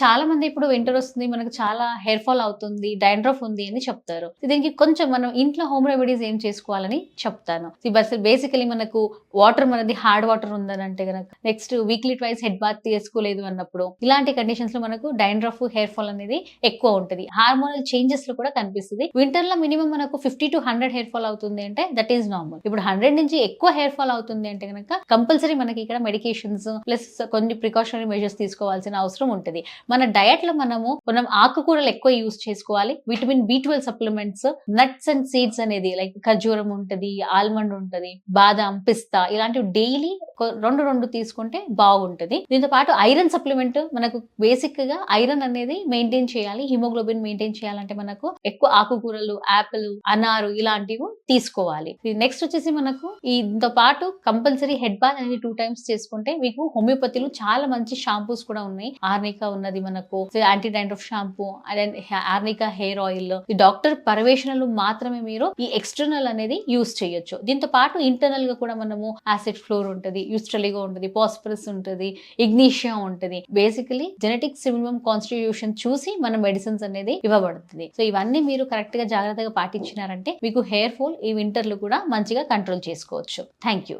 చాలా మంది ఇప్పుడు వింటర్ వస్తుంది మనకు చాలా హెయిర్ ఫాల్ అవుతుంది డైండ్రఫ్ ఉంది అని చెప్తారు. దీనికి కొంచెం మనం ఇంట్లో హోమ్ రెమెడీస్ ఏం చేసుకోవాలని చెప్తాను. బేసికలీ మనకు వాటర్ మనది హార్డ్ వాటర్ ఉందని అంటే కనుక next weekly twice head bath తీసుకోలేదు అన్నప్పుడు ఇలాంటి కండిషన్స్లో మనకు డైండ్రఫ్ హెయిర్ ఫాల్ అనేది ఎక్కువ ఉంటుంది. హార్మోనల్ చేంజెస్లో కూడా కనిపిస్తుంది. వింటర్లో మినిమం మనకు fifty to hundred hair fall అవుతుంది అంటే దట్ ఈస్ నార్మల్ ఇప్పుడు హండ్రెడ్ నుంచి ఎక్కువ హెయిర్ ఫాల్ అవుతుంది అంటే కనుక కంపల్సరీ మనకి ఇక్కడ మెడికేషన్స్ ప్లస్ కొన్ని ప్రికాషనరీ మెజర్స్ తీసుకోవాల్సిన అవసరం ఉంటుంది. మన డయట్లో మనము మనం ఆకుకూరలు ఎక్కువ యూస్ చేసుకోవాలి. Vitamin B twelve supplements nuts and seeds అనేది లైక్ ఖర్జూరం ఉంటది ఆల్మండ్ ఉంటది బాదం పిస్తా ఇలాంటివి డైలీ రెండు రెండు తీసుకుంటే బాగుంటది. దీంతో పాటు ఐరన్ సప్లిమెంట్ మనకు బేసిక్గా ఐరన్ అనేది మెయింటైన్ చేయాలి. హిమోగ్లోబిన్ మెయింటైన్ చేయాలంటే మనకు ఎక్కువ ఆకుకూరలు యాపిల్ అనారు ఇలాంటివి తీసుకోవాలి. నెక్స్ట్ వచ్చేసి మనకు దీంతో పాటు కంపల్సరీ హెడ్ బాత్ అనేది టూ టైమ్స్ చేసుకుంటే మీకు హోమియోపతిలో చాలా మంచి షాంపూస్ కూడా ఉన్నాయి. ఆర్నికా ఉన్నది మనకు anti dandruff shampoo and arnica hair oil ఈ డాక్టర్ పర్వేషణలు మాత్రమే మీరు ఈ ఎక్స్టర్నల్ అనేది యూస్ చేయొచ్చు. దీంతో పాటు ఇంటర్నల్గా కూడా మనము యాసిడ్ ఫ్లోర్ ఉంటుంది యూస్ట్రలిగా ఉంటుంది పాస్పరస్ ఉంటుంది ఇగ్నీషియా ఉంటుంది. బేసికలీ జెనెటిక్స్ మినిమం కాన్స్టిట్యూషన్ చూసి మన మెడిసిన్స్ అనేది ఇవ్వబడుతుంది. సో ఇవన్నీ మీరు కరెక్ట్గా జాగ్రత్తగా పాటించినారంటే మీకు హెయిర్ ఫాల్ ఈ వింటర్లు కూడా మంచిగా కంట్రోల్ చేసుకోవచ్చు. Thank you